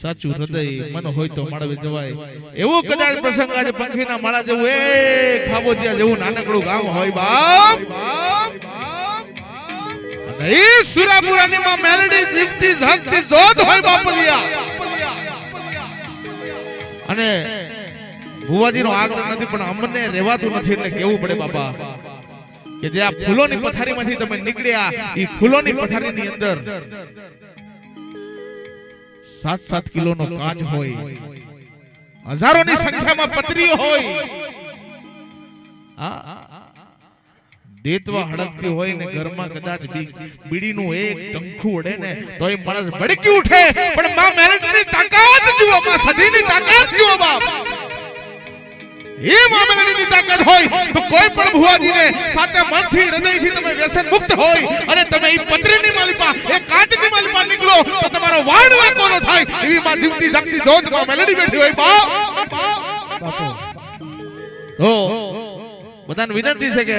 સાચું હૃદય મન હોય તો માળવે જવાય. એવું કદાચ પ્રસંગ આજે પંખીના માળા જેવું એ ખાબોચિયા જેવું નાનકડું ગામ હોય બાપ. અને એ સુરાપુરાની માં મેલડી જીવતી જાગતી જોત હોય બાપલિયા. અને ભુવાજીનો આગ્રહ નથી પણ અમને રહેવાતું નથી એટલે કેવું પડે બાપા? કે જે આ ફૂલોની પથારીમાંથી તમે નીકળ્યા એ ફૂલોની પથારીની અંદર સાત સાત કિલોનો કાચ હોય. હજારોની સંખ્યામાં પતરીઓ હોય. દેતવા હડકતી હોય ને ઘરમાં કદાચ બીડી બીડીનું એક ટંખું ઉડે ને તો એ માણસ ભડકી ઉઠે. પણ માં મેલડીની તાકાત જુઓ માં સદીની તાકાત જુઓ બાપ. એ માં તાકાત હોય, તો કોઈ પણ ભુવાજીને સાચા મનથી, હૃદયથી તમે વ્યસન મુક્ત હોય અને તમે એ પતરીની માલિપા એ કાચની માલિપા નીકળો, તો તમારો વાડ વાકોનો થાય. એવી માં જીવતી જાગતી જોતમાં બેઠી હોય. બા! હો, બધાને વિનંતી છે કે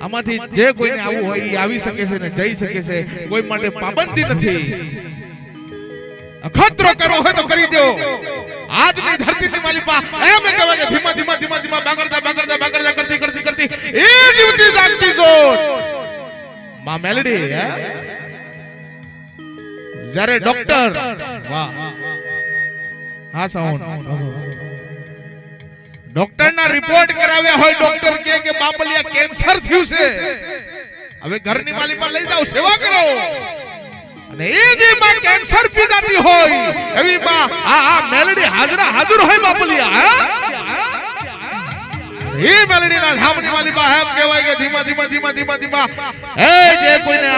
આમાંથી જે કોઈને આવવું હોય એ આવી શકે છે ને જઈ શકે છે. કોઈ માટે પાબંદી નથી. અખતરો કરવો હોય તો કરી દો. આજની ધરતીની માલિપા એમ કહેવાય કે ધીમા ધીમા ધીમા ધીમા બાગડતા બાગડતા બાગડતા કરતી કરતી કરતી, એ જીવતી જાગતી જો માં મેલડી જ્યારે ડોક્ટર વાહ. હા સાઉન્ડ ડોક્ટર ના રિપોર્ટ કરાવ્યા હોય ડોક્ટર કે કે, બાપલિયા કેન્સર થયું છે. હવે ઘરની માલિકમાં લઈ જાઓ, સેવા કરો. અને એ જે માં કેન્સર પીડાતી હોય, એવી માં આ આ મેલડી હાજરા હાજર હોય બાપલિયા હે? એ મેલડીના ધામની બા એમ કહેવાય કે ધીમા ધીમા ધીમા ધીમા ધીમા. એ જે કોઈને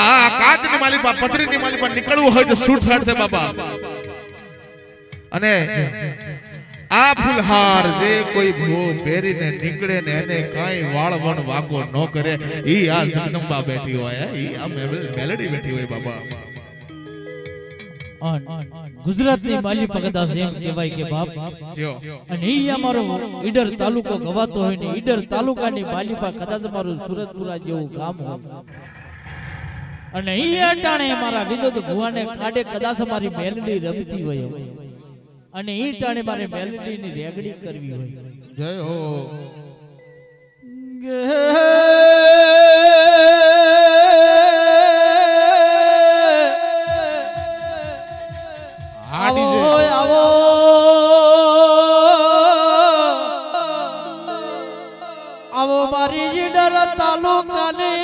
આ કાચની માલિકા પથરીની બા નીકળવું હોય તો શૂટ થશે બાબા અને આ ફૂલહાર જે કોઈ ભો પહેરીને નીકળે ને એને કાંઈ વાળવણ વાગો ન કરે, ઈ આ જગદંબા બેઠી હોય, ઈ આ મેલડી બેઠી હોય બાબા ગુજરાતની માલી પગદાસ એમ કહેવાય કે બાપ. જો. અને ઈ અમારો ઈડર તાલુકો ગવાતો હોય ને ઈડર તાલુકાની માલિપા કદાચ અમારું સુરતપુરા જેવું ગામ હોય. અને અહીંયા અટાણે મારા વિનોદ ભુવાને કાડે કદાચ અમારી મેલડી રમતી હોય અને ઈ ટાણે મારે મેલડીની રેગડી કરવી હોય. જય હો. DJ. આવો. આવો મારી ડર તાલુકાની.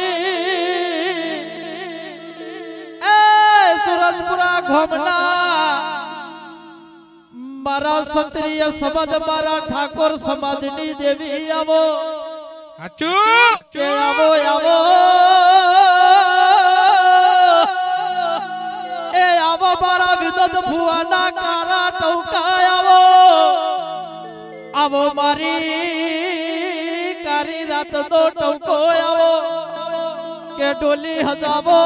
એ સુરતપુરા ઘોમના મારા ક્ષત્રિય સમાજ મારા ઠાકોર સમાજની દેવી આવો. આવો આવો. એ આવો મારા વિદત ભુવાના કારા ટૌકા આવો. આવો મારી કારી રાત તો ટૌકો આવો. કે ડોલી હજાવો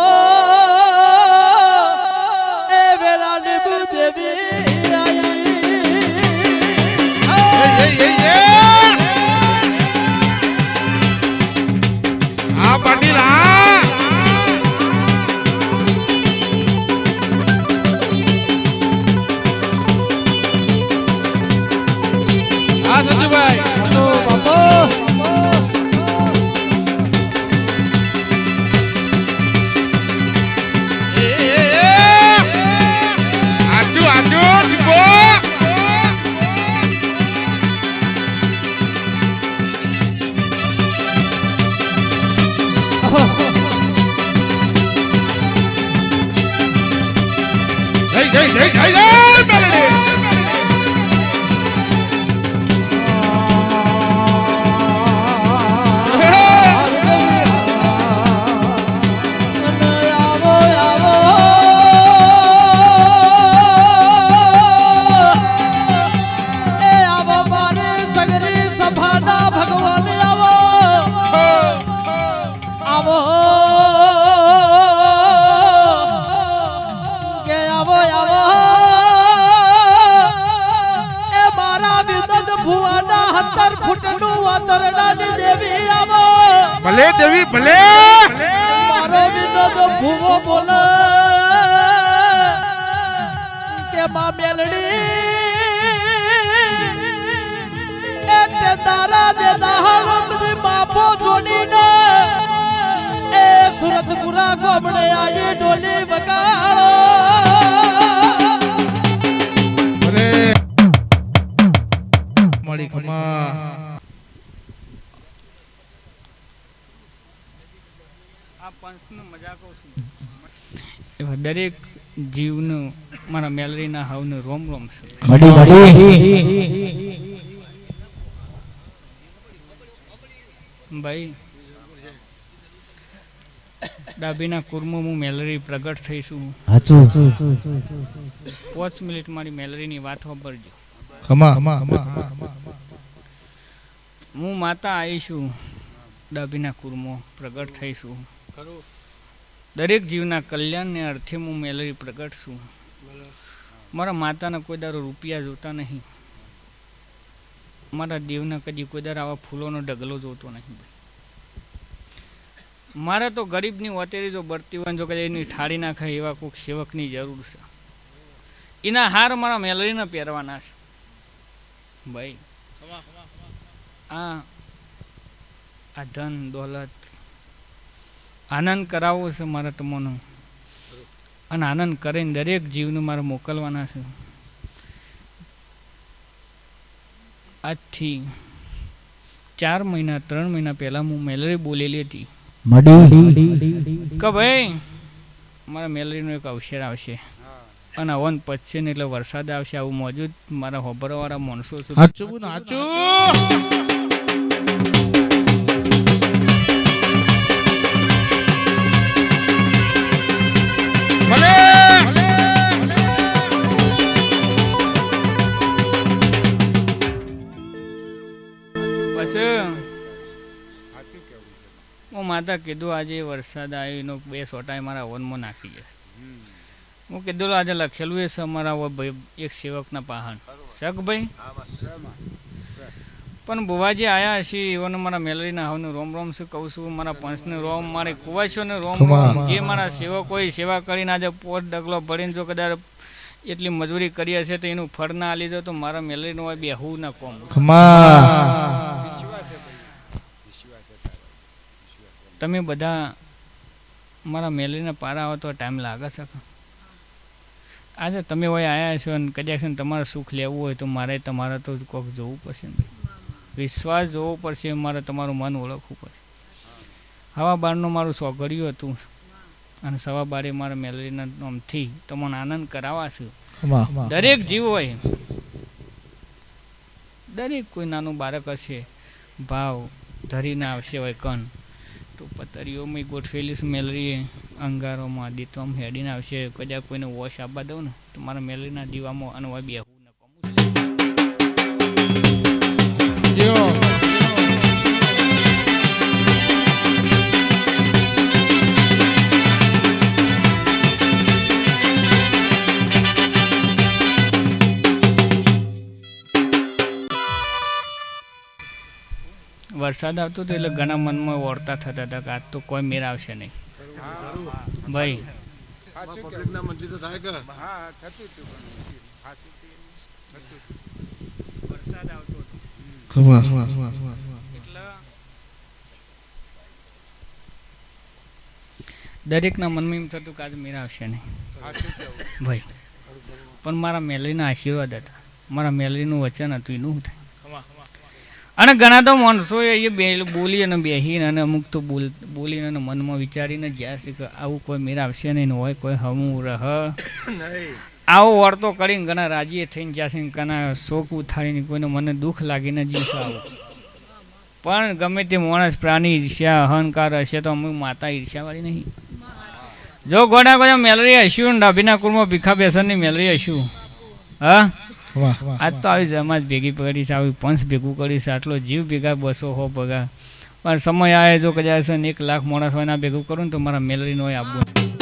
જય જય જય ભલે દેવી ભલે. મારો વિનોદ ભૂવો બોલે. કે માં મેલડી. એ તે તારા દે દહાડો બધી બાપો જોડીને એ સુરતપુરા ગોમડે આજે ડોલી વગાડો. મળી ખમા આ પંચનો મજા કહું છું એવા દરેક જીવનું મારા મેલરીના હાવનું રોમ રોમ છે. ભાઈ ડાબીના કુર્મો હું મેલરી પ્રગટ થઈશું પાંચ મિનિટ મારી મેલરીની વાત ખમા હું માતા આવીશું ડાબીના કુર્મો પ્રગટ થઈશું દરેક જીવના કલ્યાણને અર્થે હું મેલરી પ્રગટ છું. મારા માતાના કોઈ દારો રૂપિયા જોતા નહીં. મારા દેવના કદી કોઈ દારો આવા ફૂલોનો ડગલો જોતો નહીં. મારે તો ગરીબની વતેરી જો બરતી હોય જો કદાચ એની ઠાળી નાખે એવા કોઈક સેવકની જરૂર છે. એના હાર મારા મેલરીને પહેરવાના છે. ભાઈ આ આ ધન દોલત આનંદ કરાવવો છે મારા તમોનો. અને આનંદ કરીને દરેક જીવને મારે મોકલવાના છે. આજથી ચાર મહિના ત્રણ મહિના પહેલાં હું મેલરી બોલેલી હતી. કે ભાઈ મારા મેલરીનો એક અવસર આવશે. અને હવન પચશે ને એટલે વરસાદ આવશે. આવું મોજુદ મારા હોબરવાળા માણસો છે માતા કીધું આજે વરસાદ આવ્યો એનો બે સોટાએ મારા વનમાં નાખી જાય હું કીધું આજે લખેલું એ છે અમારા ભાઈ એક સેવકના પાહણ. શક ભાઈ? પણ બુવાજી આયા હશે એઓને મારા મેલરીના હાવનું રોમ રોમ શું કહું છું? મારા પંચને રોમ મારે કુવાશીઓને રોમ રોમ. જે મારા સેવકોએ સેવા કરીને આજે પોત ડગલો ભરીને જો કદાચ એટલી મજૂરી કરી હશે તો એનું ફળ ના લીધો તો મારા મેલરીનો હોય બેહવું ના કોમ ખમા તમે બધા મારા મેલીને પારા આવો તો ટાઈમ લાગે છે આજે તમે હોય આવ્યા છો અને કદાચ તમારે સુખ લેવું હોય તો મારે તમારે તો કોક જોવું પડશે ને વિશ્વાસ જોવો પડશે મારે તમારું મન ઓળખવું પડશે. હવા બારનું મારું સોગડ્યું હતું અને સવા બારે મારા મેલરીના નામથી તમને આનંદ કરાવવા છે. દરેક જીવ હોય દરેક કોઈ નાનું બાળક હશે ભાવ ધરીને આવશે હોય કણ તો પતરીઓમાં ગોઠવેલી છે મેલરીએ અંગારોમાં. દીતવામાં હેડીને આવશે. કદાચ કોઈને વોશ આપવા દઉં ને, તો મારા મેલરીના દીવામાં અને આવું ન ને વરસાદ આવતો હતો એટલે ઘણા મનમાં વળતા થતા હતા કે આજ તો કોઈ મેર આવશે નહીં. ભાઈ. દરેકના મનમાં એમ થતું કે આજે મેર આવશે નહીં. ભાઈ. પણ મારા મેલરીના આશીર્વાદ હતા. મારા મેલરીનું વચન હતું એનું થાય? અને ઘણા તો માણસો એ બે બોલી અને બેહીને અને અમુક તો બોલ બોલીને અને મનમાં વિચારીને જ્યાં છે કે આવું કોઈ મેર આવશે નહીં ને હોય કોઈ હમું રહ. આવો વર્તો કરીને ઘણા રાજીએ થઈને જશે ને ઘણા શોક ઉથાળીને કોઈને મને દુઃખ લાગીને જીવશે આવું. પણ ગમે તે માણસ પ્રાણી ઈર્ષ્યા અહંકાર હશે તો અમુક માતા ઈર્ષ્યાવાળી નહીં. જો ગોડા ગોડા મેલરી હશું ડાભીના કુરમાં ભીખા બેસનની મેલરી હશું હા? આજ તો આવી સમાજ ભેગી કરી છે આવી પંચ ભેગું કરી છે આટલો જીવ ભેગા બસો હો ભેગા. પણ સમય આવે જો કદાચ એક લાખ માણસ હોય ભેગું કરું ને તો મારા મેલરીનો હોય આપવું.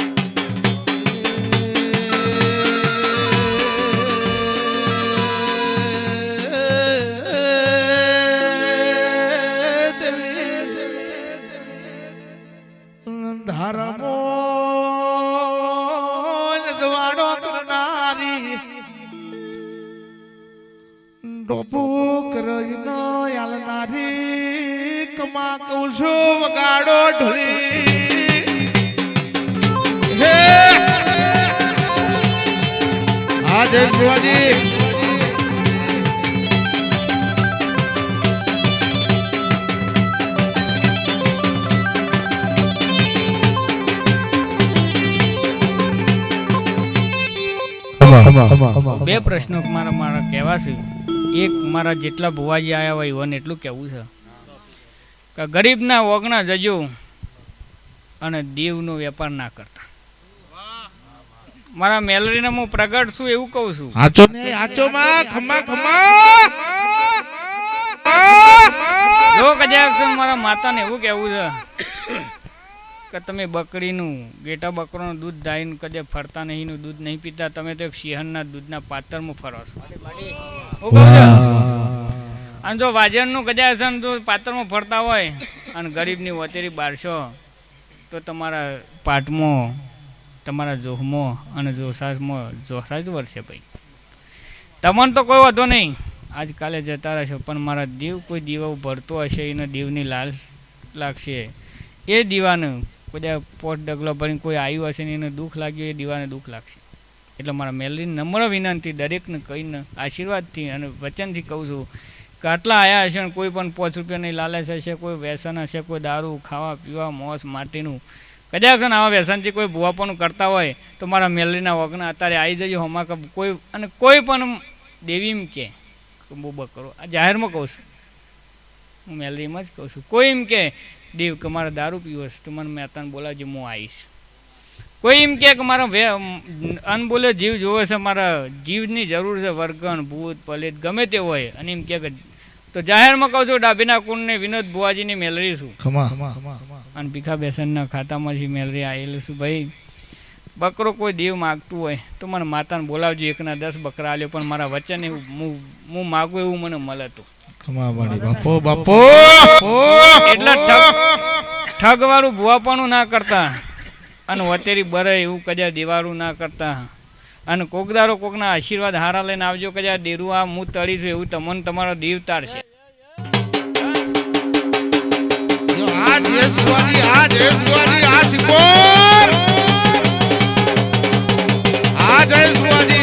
બે પ્રશ્નો મારા મારા કહેવા છે. એક મારા જેટલા ભુવાજી આવ્યા હોય એવાને એટલું કહેવું છે. કે ગરીબના ઓગણા જજો અને દેવનો વેપાર ના કરતા. મારા મેલરીને હું પ્રગટ છું એવું કહું છું. આચો ને? આચો માં? ખમા ખમા જો કજાક છે મારા માતાને એવું કહેવું છે. કે તમે બકરીનું ગેટા બકરોનું દૂધ દાઈને કદે ફરતા નહીં દૂધ નહીં પીતા તમે તો એક સિંહણના દૂધના પાત્રમાં ફરો છો. અને જો વાજનનું કદાચ હશે ને જો પાત્રમાં ફરતા હોય અને ગરીબની વતેરી બારશો તો તમારા પાટમાં તમારા જોહમાં અને જોસાસમાં જોસા જ વરસે ભાઈ. તમને તો કોઈ વાંધો નહીં. આજકાલે જતા રહેશો પણ મારા દીવ કોઈ દીવો ભરતો હશે એને દીવની લાલ લાગશે. એ દીવાને બધા પોટ ડગલો ભરીને કોઈ આવ્યું હશે ને એને દુઃખ લાગ્યું, એ દીવાને દુઃખ લાગશે. એટલે મારા મેલરીની નમ્ર વિનંતી દરેકને કહીને આશીર્વાદથી અને વચનથી કહું છું કે આટલા આવ્યા હશે ને કોઈ પણ પાંચ રૂપિયાની લાલચ હશે, કોઈ વ્યસન હશે, કોઈ દારૂ, ખાવા પીવા, મોસ, માટીનું. કદાચ આવા વ્યસનથી કોઈ ભુવાપણું કરતા હોય, તો મારા મેલરીના વગના અત્યારે આવી જજો હમા કોઈ, અને કોઈ પણ દેવી એમ કે બહુ બકરો આ જાહેરમાં કહું છું. હું મેલરીમાં જ કહું છું. કોઈ એમ કે દેવ કે મારે દારૂ પીવો છે તો મને મહેતાને બોલાવજો હું આવીશ. કોઈ એમ કે મારા અનબોલે જીવ જોવે છે મારા જીવની જરૂર છે વર્ગણ ભૂત પલિત ગમે તે હોય. અને એમ કે તો જાહેરમાં કહું છું ડાબીના કુંડને વિનોદ ભુવાજીની મેલરી છું. અને ભીખા બેસનના ખાતામાંથી મેલરી આવેલું છું ભાઈ બકરો કોઈ દેવ માગતું હોય તો મને માતાને બોલાવજો એકના દસ બકરા આલ્યો પણ મારા વચન એવું હું હું માગું એવું મને મળે તો બાપો બાપો એટલે ઠગ ઠગવાળું ભુવાપણું ના કરતા. અને વતેરી બરે એવું કદાચ દેવાળું ના કરતા. અને કોકદારો કોકના આશીર્વાદ હારા લઈને આવજો કદાચ દેરું આ હું તળી છું એવું તમને તમારો દેવ તારશે જો આ જય શિવાજી આ જય શિવાજી આ શિકોર આ જય શિવાજી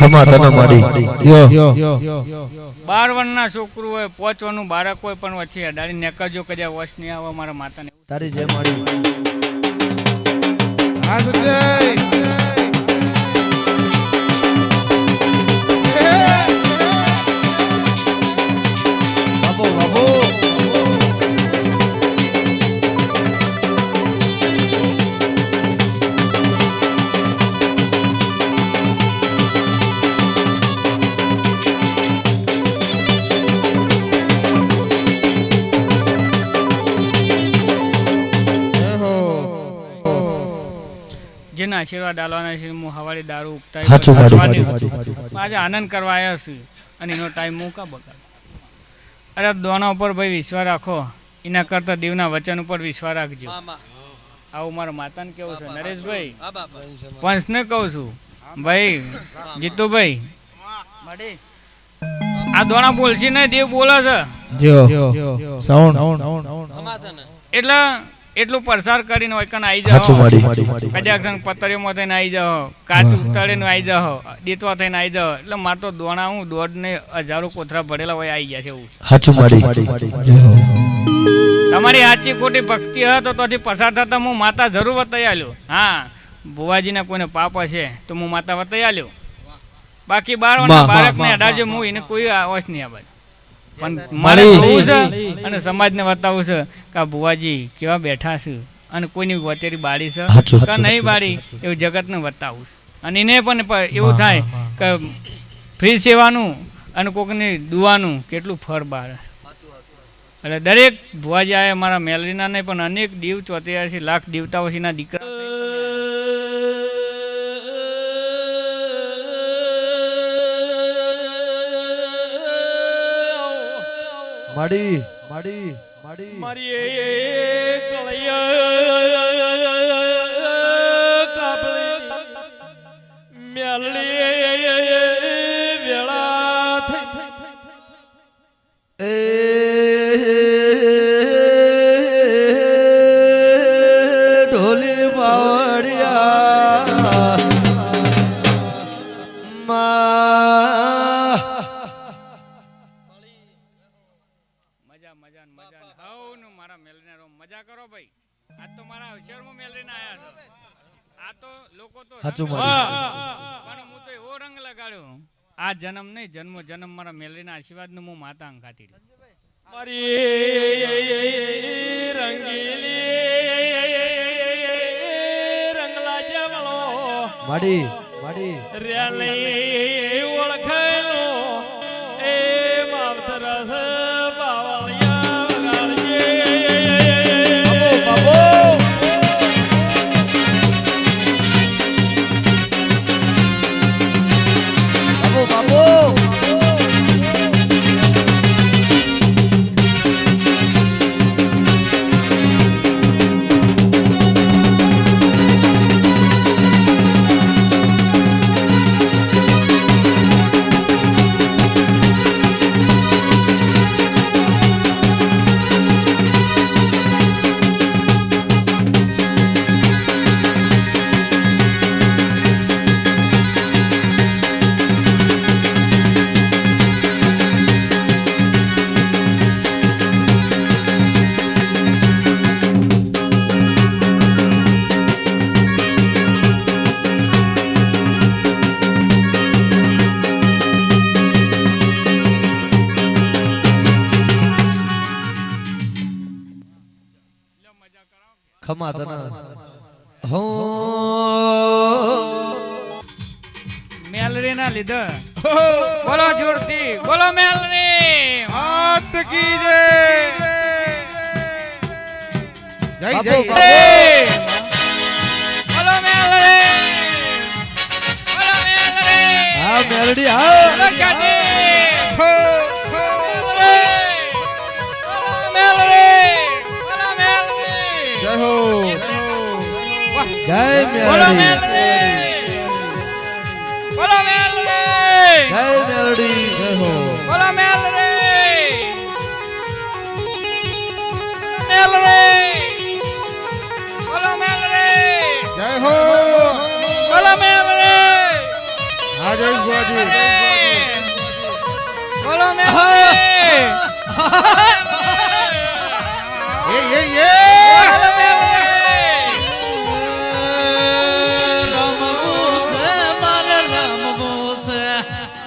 ખમા તને માડી બાર વર્ષના છોકરું હોય પોચ વર્ષનું બાળક હોય પણ વચ્ચે અડાડી નેકરજો કદાચ વશ નહીં આવે મારા માતાને તારી જય માડી આશીર્વાદ આલવાના છે હું હવારે દારૂ હાચું આજે આનંદ કરવા આવ્યો છે અને એનો ટાઈમ હું કા બગાડ? અરે દોણા ઉપર ભાઈ વિશ્વાસ રાખો એના કરતા દેવના વચન ઉપર વિશ્વાસ રાખજો. આવું મારા માતાને કેવું છે? નરેશભાઈ પંચને કહું છું. ભાઈ જીતુભાઈ આ દોણા બોલશે ને દેવ બોલે છે. જો. એટલે એટલું પ્રસાર કરીને હોય આવી જાઓ. માડી કજાક પતરીઓમાં થઈને આવી જાઓ કાચ ઉતળીને આવી જાઓ દીતવા થઈને આવી જાઓ. એટલે મારે તો દોણા હું દોઢ ને હજારો કોથરા ભરેલા હોય આવી ગયા છે એવું. હાચું તમારી સાચી ખોટી ભક્તિ હોય તો તોથી પસાર થતા હું માતા જરૂર વતાઈ આલ્યો. હા ભુવાજીના કોઈને પાપ હશે તો હું માતા વતાઈ આલ્યો. બાકી બાર વાહ, બાળકને વાહ, અડાજો હું એને કોઈ આવશ નહીં આ બાજુ પણ મારે. મારી. જોવું છે અને સમાજને બતાવવું છે. કે ભુવાજી કેવા બેઠા છે? અને કોઈની વતેરી બાળી છે? કે નહીં બાળી? એવું જગતને બતાવું અને એને પણ એવું થાય કે ફ્રી સેવાનું અને કોઈકને દુવાનું કેટલું ફળ બાળે. એટલે દરેક ભુવાજી આવે મારા મેલરીના નહીં પણ અનેક દીવ ચોતેરાથી લાખ દેવતાઓ દેવતાઓના દીકરા. માડી માડી. માડી જન્મ નહીં જન્મ જન્મ મારા મેલરીના આશીર્વાદનું હું માતા અંગાતી રહી. મારી રંગીલી રંગલા જમણો માડી માડી રેલી ઓળખાયો મેલડી હા. બોલો કાઢી હો, જય હો જય બોલો મેલડી બોલો જય મેલડી જય હો બોલો જય જય ભુવાજી એ એ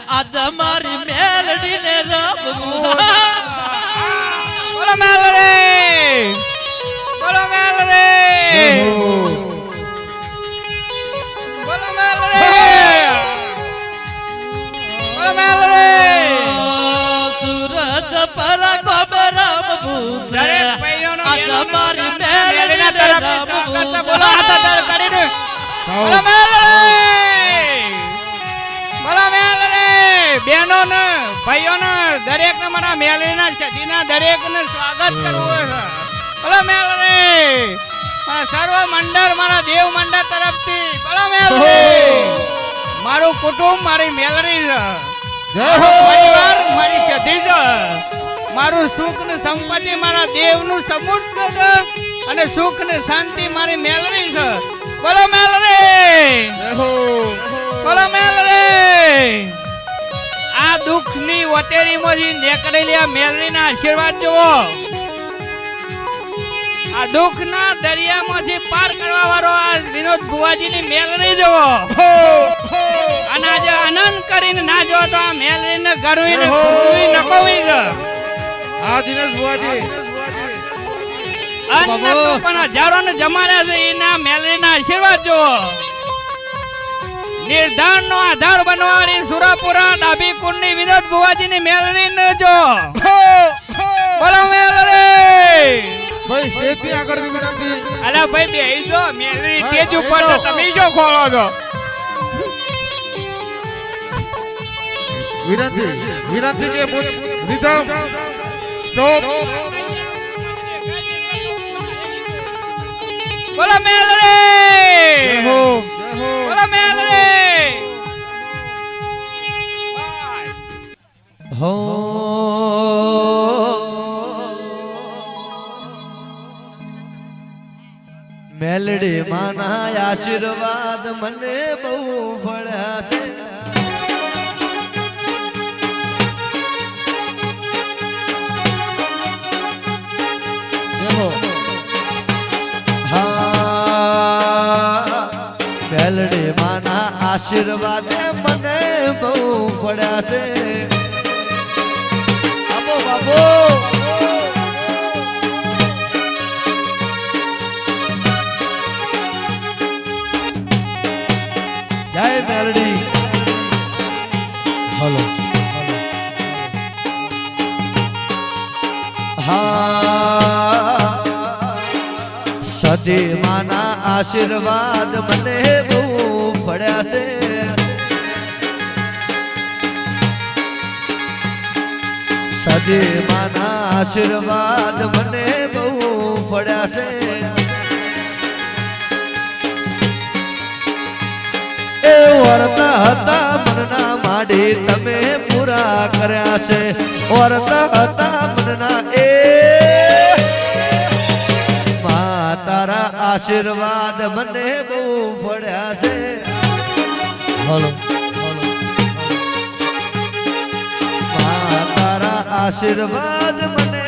આજ મારી મેલડી ને રમવું બહેનો ને ભાઈઓ ને દરેક ને મારા સદીના દરેક ને સ્વાગત કરવું છે. બોલો મેલડી! સર્વ મંડળ મારા દેવ મંડળ તરફથી. બોલો મેલડી! મારું કુટુંબ મારી મેલરી છે. જય હો! પરિવાર મારી સધી છે. મારું સુખ ને સંપત્તિ મારા દેવનું સપોર્ટ છે અને સુખ ને શાંતિ મારી મેલરી છે. બોલો મેલરી. બોલો મેલરી. આ દુઃખ આ દુઃખની વટેરીમાંથી નીકળેલી આ મેલડીના આશીર્વાદ જુઓ. આ દુઃખના દરિયામાંથી પાર કરવા વાળો આ વિનોદ ભુવાજીની મેલરી જુઓ. અને આજે આનંદ કરીને ના જો તો આ મેલડીને ગરવી ને નકોવી હા દિનેશ તો પણ હજારોને જમાડ્યા છે એના મેલડીના આશીર્વાદ જો નિર્ધાર નો આધાર બનવાની સુરાપુરા ડાબી કુંડની વિનોદ ભુવાજીની મેલડીને જો બોલો મેલરી ભાઈ સ્ટેજથી આગળની વિનંતી અલા ભાઈ બેહી જો મેલરી સ્ટેજ ઉપર તમે જો ખોલો છો? વિનંતી વિનંતી કે રીધમ સ્ટોપ બોલો મેલ રે હો બોલો મેલ રે હો મેલડી માના આશીર્વાદ મને બહુ ફળ્યા છે આશીર્વાદ મને બહુ પડ્યા છે. બાબો બાબો જય મેલડી હલો. આશીર્વાદ મને છે સજે માના આશીર્વાદ મને બહુ પડ્યા છે એ વરતા હતા મનના માડી તમે પૂરા કર્યા છે. વરતા હતા મનના એ. તારા આશીર્વાદ મને બહુ પડ્યા છે. હલો. તારા આશીર્વાદ મને